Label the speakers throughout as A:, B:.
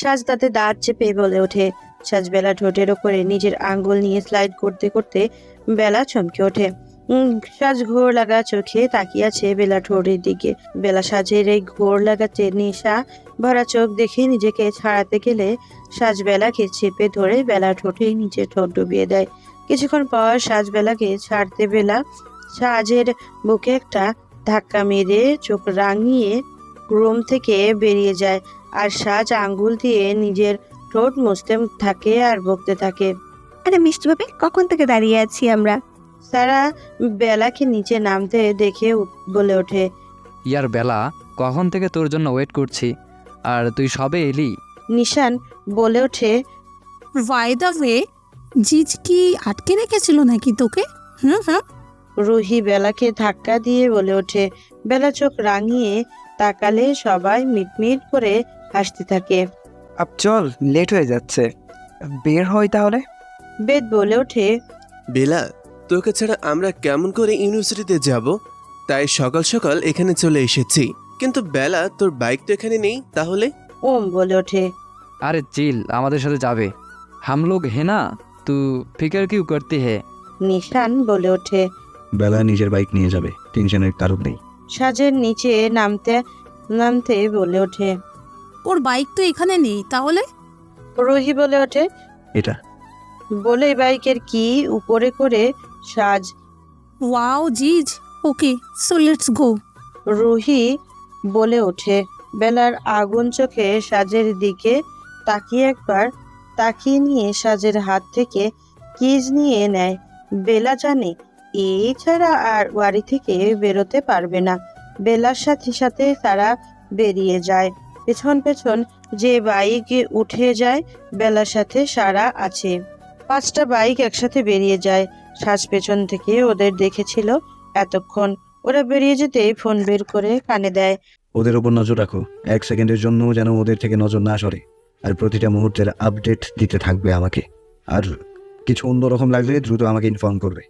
A: সাজ তাতে দাঁত চেপে বলে ওঠে। সাজ বেলা ঠোঁটের ওপরে নিজের আঙ্গুল নিয়ে স্লাইড করতে করতে বেলা চমকে ওঠে। সাজ ঘোর লাগা চোখে তাকিয়ে আছে বেলা ঠোঁটের দিকে। বেলা সাজের এই ঘোর লাগাতে নেশা ভরা চোখ দেখে নিজেকে ছাড়াতে গেলে সাজ বেলাকে চেপে ধরে বেলা ঠোঁটে নিচে ঠোঁট ডুবিয়ে দেয়। কিছুক্ষণ পর সাজ বেলাকে ছাড়তে বেলা সাজের বুকে একটা ধাক্কা মেরে চোখ রাঙিয়ে রুম থেকে বেরিয়ে যায়। আর সাজ আঙ্গুল দিয়ে নিজের ঠোঁট মুছতে থাকে আর বকতে থাকে।
B: আরে মিষ্টি ভাবে কখন থেকে দাঁড়িয়ে আছি আমরা?
A: সারা বেলাকে নিচে নামতে দেখে উ- বলে ওঠে
C: ইয়ার বেলা কখন থেকে তোর জন্য ওয়েট করছি? আর তুই সবে এলি?
A: নিশান বলে ওঠে
D: বাই দ্য ওয়ে জিজ কি আটকে রেখেছিল নাকি তোকে? হুম হুম।
A: রুহি বেলাকে ধাক্কা দিয়ে বলে ওঠে বেলা চোখ রাঙিয়ে তাকালে সবাই মিটমিট করে হাসতে থাকে।
E: আপ চল লেট হয়ে যাচ্ছে। বের হই তাহলে?
A: বেদ বলে ওঠে
F: বেলা তোকে ছাড়া আমরা কেমন করে ইউনিভার্সিটিতে যাব? তাই সকাল সকাল এখানে চলে এসেছি। কিন্তু বেলা তোর বাইক তো এখানে নেই তাহলে?
A: ওম বলে ওঠে।
C: আরে চিল আমাদের সাথে যাবে। হাম লোগ হে না তু ফিকার কিউ করতে হে?
A: নিশান বলে ওঠে।
G: বেলা নিজের বাইক নিয়ে যাবে টেনশনের কারণ নেই।
A: সাজের নিচে নামতে নামতে বলে ওঠে।
D: ওর বাইক তো এখানে নেই তাহলে?
A: রুহি বলে ওঠে।
G: এটা।
A: বলে বাইকের কি উপরে করে সাজ।
D: Wow জিজ। Okay so let's go
A: Ruhi বলে ওঠে। বেলার আগুন চোখে সাজের দিকে তাকিয়ে একবার তাকিয়ে নিয়ে সাজের হাত থেকে কিজ নিয়ে নেয়। বেলা জানে এছাড়া আর বাড়ি থেকে বেরোতে পারবে না। বেলার সাথে সাথে তারা বেরিয়ে যায়। পেছন পেছন যে বাইকে উঠে যায় বেলার সাথে সারা আছে। পাঁচটা বাইক একসাথে বেরিয়ে যায়। সাজ পেছন থেকে ওদের দেখেছিল এতক্ষণ। ওরা বেরিয়ে যেতেই ফোন বের করে কানে দেয়।
G: ওদের ওপর নজর রাখো। এক সেকেন্ডের জন্য যেন ওদের থেকে নজর না সরে। আর প্রতিটা মুহূর্তের আপডেট দিতে থাকবে আমাকে। আর কিছু অন্যরকম লাগলে দ্রুত আমাকে ইনফর্ম করবে।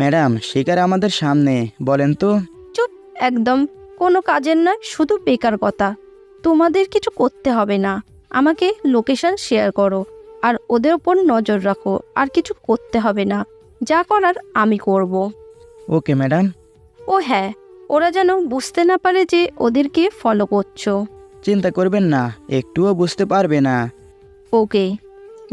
E: ম্যাডাম শিকার আমাদের সামনে বলেন তো।
B: চুপ একদম। কোনো কাজের নয় শুধু বেকার কথা। তোমাদের কিছু করতে হবে না। আমাকে লোকেশন শেয়ার করো আর ওদের ওপর নজর রাখো। আর কিছু করতে হবে না। যা করার আমি করব।
E: Okay madam.
B: ও হ্যাঁ ওরা যেন বুঝতে না পারে যে ওদেরকে ফলো করছ।
E: চিন্তা করবেন না একটুও বুঝতে পারবে না।
B: ওকে।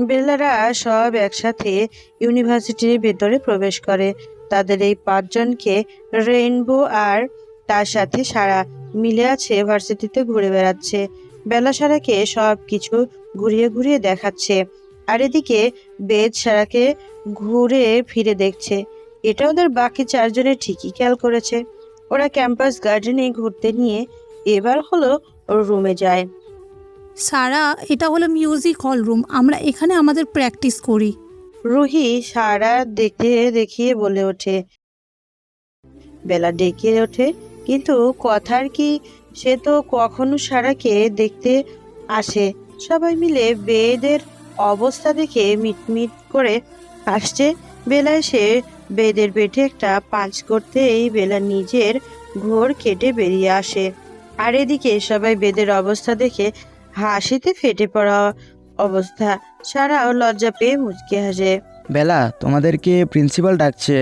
A: বেলারা সব একসাথে ইউনিভার্সিটির ভেতরে প্রবেশ করে। তাদের এই পাঁচজনকে রেইনবো আর তার সাথে সারা মিলে আছে ভার্সিটিতে ঘুরে বেড়াচ্ছে। বেলা সারাকে সব কিছু ঘুরিয়ে ঘুরিয়ে দেখাচ্ছে। আর এদিকে বেদ সারাকে ঘুরে ফিরে দেখছে। এটা ওদের বাকি চারজনে ঠিকই খেয়াল করেছে। ওরা ক্যাম্পাস গার্ডেনে ঘুরতে নিয়ে এবার হলো রুমে যায়।
D: সারা এটা হলো মিউজিক হল রুম। আমরা এখানে আমাদের প্র্যাকটিস করি।
A: রুহি সারা দেখে দেখিয়ে বলে ওঠে। বেলা ডেকে ওঠে। কিন্তু কথার কি সে তো কখনো সারাকে দেখতে আসে? সবাই মিলে বেদের অবস্থা দেখে মিটমিট করে আসছে বেলা এসে বেদের পেটে একটা পাঁচ করতে এই বেলা নিজের ঘোর কেটে বেরিয়ে আসে। আর এদিকে সবাই বেদের অবস্থা দেখে হাসিতে ফেটে পড়া অবস্থা। সারাও লজ্জা পেয়ে মুচকে হাসে।
E: বেলা তোমাদেরকে প্রিন্সিপাল ডাকছে।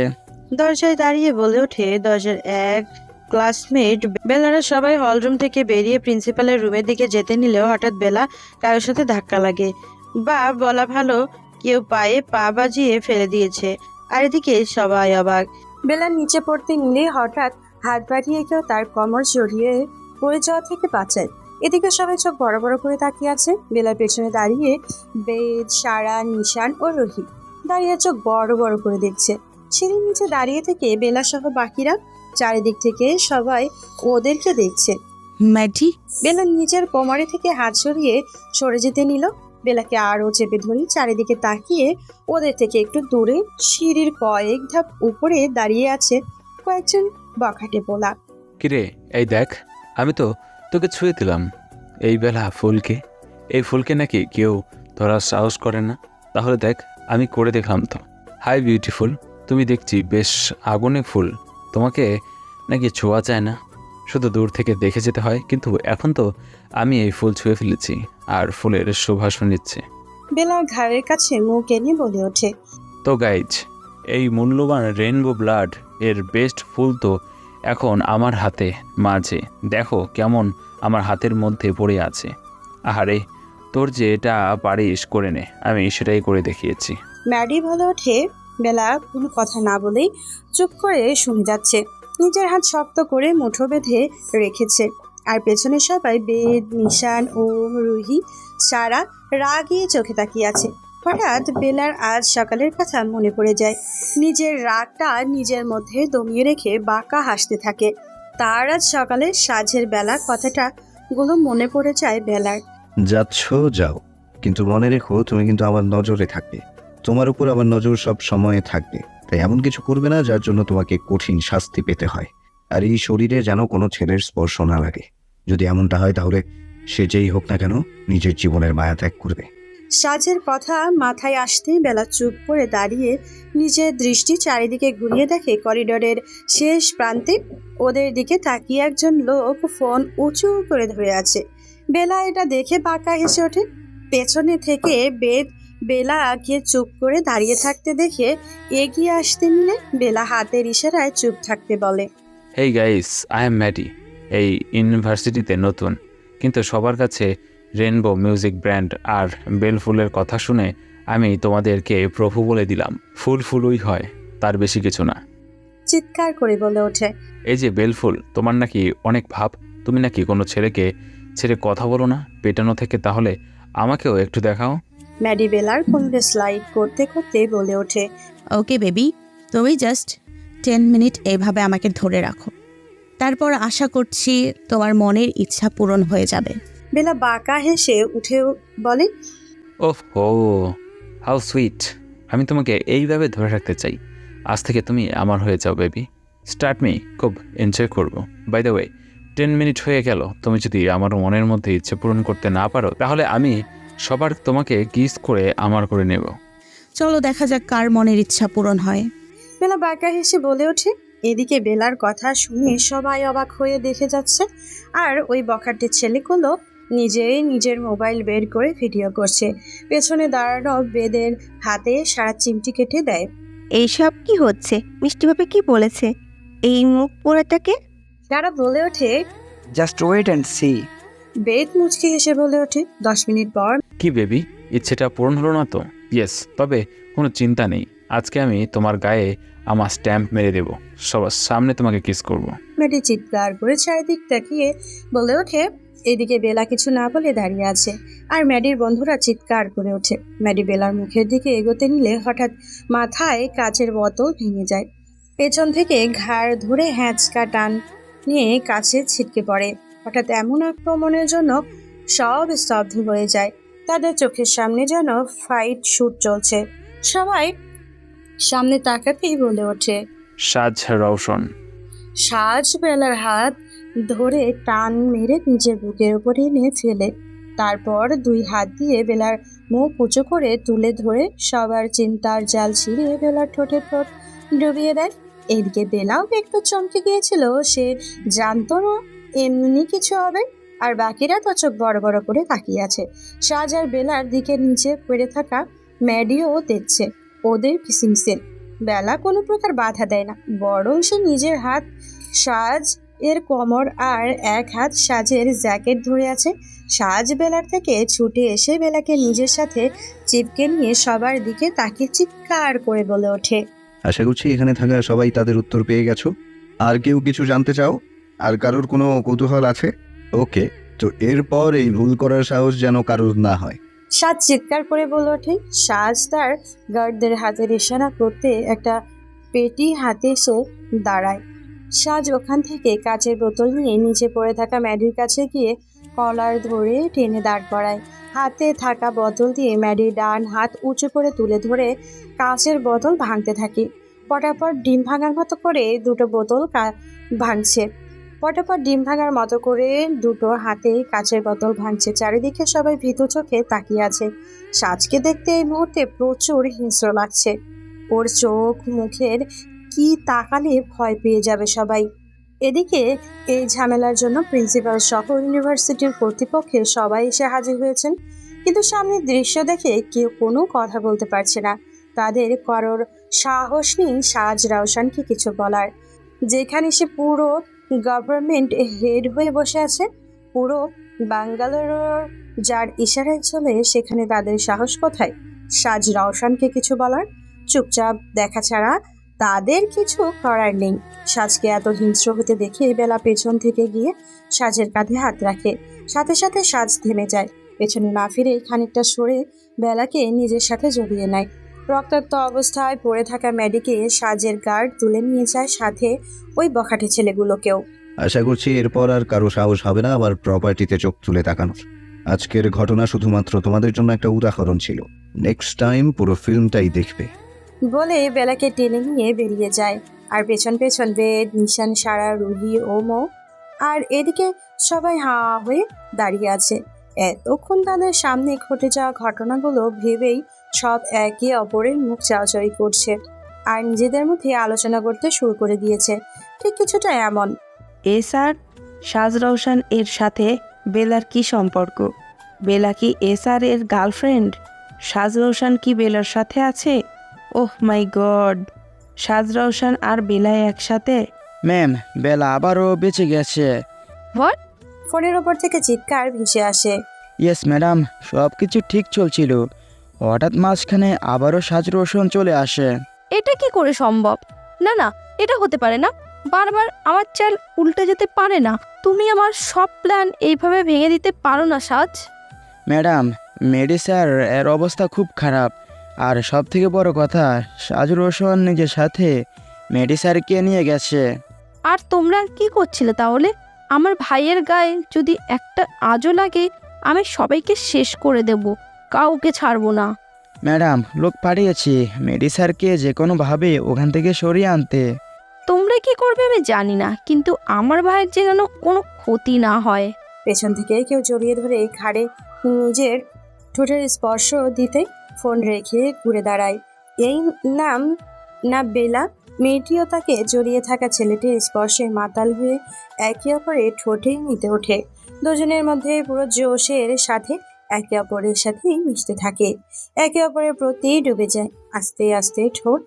A: দরজায় দাঁড়িয়ে বলে ওঠে দরজার এক ক্লাসমেট বেলারা সবাই হলরুম থেকে বেরিয়ে প্রিন্সিপালের রুমের দিকে যেতে নিলেও হঠাৎ বেলা কারোর সাথে ধাক্কা লাগে। বা বলা ভালো, কেউ পায়ে পা বাজিয়ে ফেলে দিয়েছে। আর এদিকে সবাই অবাক। বেলা নিচে পড়তে নিলে হঠাৎ হাত বাড়িয়ে কেউ তার কমর জড়িয়ে পড়ে যাওয়া থেকে বাঁচায়। এদিকে সবাই চোখ বড় বড় করে তাকিয়ে আছে। বেলার পেছনে দাঁড়িয়ে বেদ, সারা, নিশান ও রোহিত। দাঁড়িয়ে চোখ বড় বড় করে দেখছে। সিঁড়ির নিচে দাঁড়িয়ে থেকে বেলা সহ বাকিরা চারিদিক থেকে সবাই ওদেরকে দেখছে।
D: ম্যাডি?
A: বেলা নিজের কোমরে থেকে হাত সরিয়ে সরে যেতে নিল। বেলাকে আরও চেপে ধরি চারিদিকে তাকিয়ে ওদের থেকে একটু দূরে সিঁড়ির কয়েক ধাপ উপরে দাঁড়িয়ে আছে কয়েকজন বখাটে পোলা।
H: কিরে এই দেখ আমি তো তোকে ছুঁয়ে দিলাম। এই বেলা ফুলকে এই ফুলকে নাকি কেউ ধরার সাহস করে না। তাহলে দেখ আমি করে দেখলাম তো। হাই বিউটিফুল তুমি দেখছি বেশ আগুনে ফুল। তোমাকে নাকি ছোঁয়া চায় না? শুধু দূর থেকে দেখে যেতে হয় কিন্তু এখন তো আমি এই ফুল ছুঁয়ে ফেলেছি আর ফুলের সুভাষ নিচ্ছে
I: বেলা ঘাড়ের কাছে মুখ এনে বলে ওঠে
H: তো গাইজ এই মূল্যবান রেনবো ব্লাড এর বেস্ট ফুল তো এখন আমার হাতে মাঝে। দেখো কেমন আমার হাতের মধ্যে পড়ে আছে। আহারে তোর যে এটা পারিস করে নে আমি সেটাই করে দেখিয়েছি।
I: ম্যাডি বলে ওঠে বেলা কোনো কথা না বলেই চুপ করে শুনে যাচ্ছে। নিজের হাত শক্ত করে মুঠো বেঁধে রেখেছে। আর পেছনে সবাই বেদ, নিশান ও রুহি সারা রাগিয়ে চোখে তাকিয়ে আছে। হঠাৎ বেলার আজ সকালের কথা মনে পড়ে যায়। নিজের রাগটা নিজের মধ্যে দমিয়ে রেখে বাঁকা হাসতে থাকে। তার আজ সকালে সাজের বেলা কথাটা গুলো মনে পড়ে যায় বেলার।
G: যাচ্ছ, যাও। কিন্তু মনে রেখো, তুমি কিন্তু আমার নজরে থাকবে। তোমার উপর আমার নজর সব সময় থাকবে। তাই এমন কিছু করবে না যার জন্য তোমাকে কঠিন শাস্তি পেতে হয়। আর এই শরীরে যেন কোনো ছেলের স্পর্শ না লাগে। যদি এমনটা হয় তাহলে সে যেই হোক না কেন নিজের জীবনের মায়া ত্যাগ করবে।
I: সাজের কথা মাথায় আসতেই বেলা চুপ করে দাঁড়িয়ে নিজের দৃষ্টি চারিদিকে ঘুরিয়ে দেখে করিডোরের শেষ প্রান্তে ওদের দিকে তাকিয়ে একজন লোক ফোন উঁচু করে ধরে আছে। বেলা এটা দেখে বাঁকা হেসে ওঠে। পেছনে থেকে বেদ বেলাকে চুপ করে দাঁড়িয়ে থাকতে দেখে এগিয়ে আসতে নিলে বেলা হাতের ইশারায় চুপ থাকতে বলে।
H: Hey guys I am Maddy এই ইউনিভার্সিটিতে নতুন। কিন্তু সবার কাছে রেনবো মিউজিক ব্র্যান্ড আর বেল ফুলের কথা শুনে আমি তোমাদেরকে প্রভু বলে দিলাম ফুল ফুলই হয় তার বেশি কিছু না।
I: চিৎকার করে বলে ওঠে।
H: এই যে বেলফুল তোমার নাকি অনেক ভাব তুমি নাকি কোনো ছেলেকে ছেড়ে কথা বলো না পেটানো থেকে তাহলে আমাকেও একটু দেখাও।
I: ম্যাডি বেলার কোমরে স্লাইড করতে করতে বলে ওঠে
D: ওকে বেবি তুমি জাস্ট টেন মিনিট এইভাবে আমাকে ধরে রাখো। তারপর আশা করছি তোমার মনের ইচ্ছা পূরণ হয়ে যাবে।
I: বেলা বাঁকা হেসে উঠে বলে
H: ওহ ও হাউ সুইট। আমি তোমাকে এইভাবে ধরে রাখতে চাই। আজ থেকে তুমি আমার হয়ে যাও বেবি। স্টার্ট মি খুব এনজয় করব। By the way ten minute হয়ে গেল। তুমি যদি আমার মনের মধ্যে ইচ্ছে পূরণ করতে না পারো তাহলে আমি সবার তোমাকে কিস করে আমার করে নেব।
D: চলো দেখা যাক কার মনের ইচ্ছা পূরণ হয়।
I: বেলা বাঁকা হেসে বলে ওঠে। এদিকে বেলার কথা শুনে সবাই অবাক হয়ে দেখে যাচ্ছে। আর ওই বখাটে ছেলেগুলো নিজেই নিজের মোবাইল বের করে ভিডিও করছে। পেছনে দাঁড়ানো বেদের হাতে সারা চিমটি কেটে দেয়।
J: এইসব কি হচ্ছে? মিষ্টিভাবে কি বলেছে? এই মুখ পোড়াটাকে?
I: তারা বলে ওঠে
K: just wait and see
I: Ved মুচকি হেসে বলে ওঠে দশ মিনিট পর
H: কি বেবি? ইচ্ছেটা পূরণ হলো না তো? ইয়েস তবে কোনো চিন্তা নেই। আজকে আমি তোমার গায়ে আমার স্ট্যাম্প মেরে দেবো। সবার সামনে তোমাকে কিস করব।
I: মেয়েটি চিৎকার করে চারিদিক তাকিয়ে বলে ওঠে এদিকে বেলা কিছু না বলে দাঁড়িয়ে আছে। আর ম্যাডির বন্ধুরা চিৎকার করে ওঠে। ম্যাডি বেলার মুখের দিকে এগোতে নিলে হঠাৎ মাথায় কাচের বোতল ভেঙে যায়। পেছন থেকে ঘাড় ধরে হ্যাঁচকা টান নিয়ে কাছে ছিটকে পড়ে। হঠাৎ এমন আক্রমণের জন্য সব স্তব্ধ হয়ে যায়। তাদের চোখের সামনে যেন ফাইট শুট চলছে। সবাই সামনে তাকাতেই বলে ওঠে
H: সাজ রওশন।
I: সাজ বেলার হাত ধরে টান মেরে নিজের বুকের উপর এনে ফেলে। তারপর দুই হাত দিয়ে বেলার মুখ উঁচু করে তুলে ধরে সবার চিন্তার জাল ছিঁড়ে বেলার ঠোঁটে ঠোঁট ডুবিয়ে দেয়। এদিকে বেলাও একটু চমকে গিয়েছিল সে জানতো না এমনি কিছু হবে? আর বাকিরা তো চোখ বড় বড় করে তাকিয়ে আছে। সাজ আর বেলার দিকে নিচে পড়ে থাকা ম্যাডিও দেখছে, ওদের কিসিং সিন বেলা কোনো প্রকার বাধা দেয় না, বরং সে নিজের হাত সাজ, এর কোমর আর এক হাত সাজের জ্যাকেট ধরে আছে। সাজ বেলার থেকে ছুটে এসে বেলাকে নিজের সাথে চিপকে নিয়ে সবার দিকে তাকে চিৎকার করে বলে ওঠে।
G: আশা করছি এখানে থাকা সবাই তাদের উত্তর পেয়ে গেছো। আর কেউ কিছু জানতে চাও? আর কারোর কোনো কৌতূহল আছে? ওকে, তো এরপর এই ভুল করার সাহস যেন কারোর না হয়।
I: সাজ চিৎকার করে বলে ওঠে, সাজ তার গার্ডদের হাতের ইশারা করতে একটা পেটি হাতে এসে দাঁড়ায়। সাজ ওখান থেকে কাচের বোতল নিয়ে নিচে পড়ে থাকা ম্যাডির কাছে গিয়ে কলার ধরে টেনে দাঁড় করায়। হাতে থাকা বোতল দিয়ে ম্যাডির ডান হাত উঁচু করে তুলে ধরে কাচের বোতল ভাঙতে থাকে। পটাপট ডিম ভাঙার মতো করে দুটো বোতল ভাঙছে। পটাপট ডিম ভাঙার মতো করে দুটো হাতে কাচের বোতল ভাঙছে। চারিদিকে সবাই ভীতু চোখে তাকিয়ে আছে। সাজকে দেখতে এই মুহূর্তে প্রচুর হিংস্র লাগছে। ওর চোখ মুখের কি তাকালে ভয় পেয়ে যাবে সবাই। এদিকে এই ঝামেলার জন্য প্রিন্সিপাল সহ ইউনিভার্সিটির কর্তৃপক্ষের সবাই এসে হাজির হয়েছেন। কিন্তু সামনের দৃশ্য দেখে কেউ কোনো কথা বলতে পারছে না। তাদের কারোর সাহস নেই সাজ রাউসানকে কিছু বলার। যেখানে সে পুরো গভর্নমেন্ট হেড হয়ে বসে আছে। পুরো বাঙ্গালোর যার ইশারায় চলে সেখানে তাদের সাহস কোথায়? সাজ রওশনকে কিছু বলার? চুপচাপ দেখা ছাড়া তাদের কিছু করার নেই। সাজকে এত হিংস্র হতে দেখে বেলা পেছন থেকে গিয়ে সাজের কাঁধে হাত রাখে। সাথে সাথে সাজ থেমে যায়। পেছনে না ফিরে খানিকটা সরে বেলাকে নিজের সাথে জড়িয়ে নেয়। রক্তাক্ত অবস্থায় পড়ে থাকা ম্যাডিকে সাজের গার্ড তুলে নিয়ে যায় সাথে ওই বখাটে ছেলেগুলোকেও।
G: আশা করছি এরপর আর কারও সাহস হবে না আমার প্রপার্টিতে চোখ তুলে তাকানোর। আজকের ঘটনা শুধুমাত্র তোমাদের জন্য একটা উদাহরণ ছিল। নেক্সট টাইম পুরো ফিল্মটাই দেখবে।
I: বলে বেলাকে টেনে নিয়ে বেরিয়ে যায়। আর পেছন পেছন বেদ নিশান সারা রুহি ও মৌ আর এদিকে সবাই হা হয়ে দাঁড়িয়ে আছে। এতক্ষণ তাদের সামনে ঘটে যাওয়া ঘটনাগুলো ভেবেই সব একে অপরের মুখ চাওয়াচাওয়ি করছে আর নিজেদের মধ্যে আলোচনা করতে শুরু করে দিয়েছে। ঠিক কিছুটা এমন।
L: এ স্যার সাজ রওশন এর সাথে বেলার কি সম্পর্ক? বেলা কি এস আর এর গার্লফ্রেন্ড? সাজ রওশন কি বেলার সাথে আছে? Oh my God! Saaj Roshan আর বেলা একসাথে?
E: ম্যাম বেলা আবারও বেঁচে গেছে।
I: ফোনের ওপর থেকে চিৎকার ভেসে আসে।
E: ইয়েস ম্যাডাম সব কিছু ঠিক চলছিল। হঠাৎ মাঝখানে আবারও সাজ রোশন চলে আসে।
B: এটা কি করে সম্ভব? না না এটা হতে পারে না। বারবার আমার চাল উল্টে যেতে পারে না। তুমি আমার সব প্ল্যান এইভাবে ভেঙে দিতে পারো না সাজ।
E: ম্যাডাম মেডি স্যার এর অবস্থা খুব খারাপ। আর সব থেকে বড় কথা সাজ রোশন নিজের সাথে মেডি স্যারকে নিয়ে গেছে।
B: আর তোমরা কি করছিলে তাহলে? আমার ভাইয়ের গায়ে যদি একটা আজও লাগে আমি সবাইকে শেষ করে দেব। কাউকে ছাড়বো না।
E: ম্যাডাম লোক পাঠিয়েছি। মেডি স্যারকে যে কোনোভাবে ওখান থেকে সরিয়ে আনতে।
B: তোমরা কি করবে আমি জানি না কিন্তু আমার ভাইয়ের যে যেন কোনো ক্ষতি না হয়।
I: পেছন থেকে কেউ জড়িয়ে ধরে এই ঘাড়ে নিজের ঠোঁটের স্পর্শ দিতে ফোন রেখে ঘুরে দাঁড়ায়। এই নাম না বেলা মেয়েটিও তাকে জড়িয়ে থাকা ছেলেটির স্পর্শে মাতাল হয়ে একে অপরে ঠোঁটে নিতে ওঠে। দুজনের মধ্যে পুরো জোশের সাথে একে অপরের সাথে মিশতে থাকে। একে অপরের প্রতি ডুবে যায়। আস্তে আস্তে ঠোঁট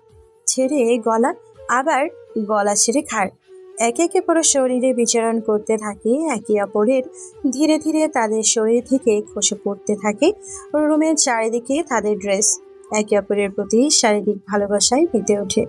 I: ছেড়ে গলা, আবার গলা ছেড়ে খায় একে একে পুরো শরীরে বিচরণ করতে থাকে একে অপরের। ধীরে ধীরে তাদের শরীর থেকে খসে পড়তে থাকে। রুমের চারিদিকে তাদের ড্রেস একে অপরের প্রতি শারীরিক ভালোবাসায় মেতে ওঠে।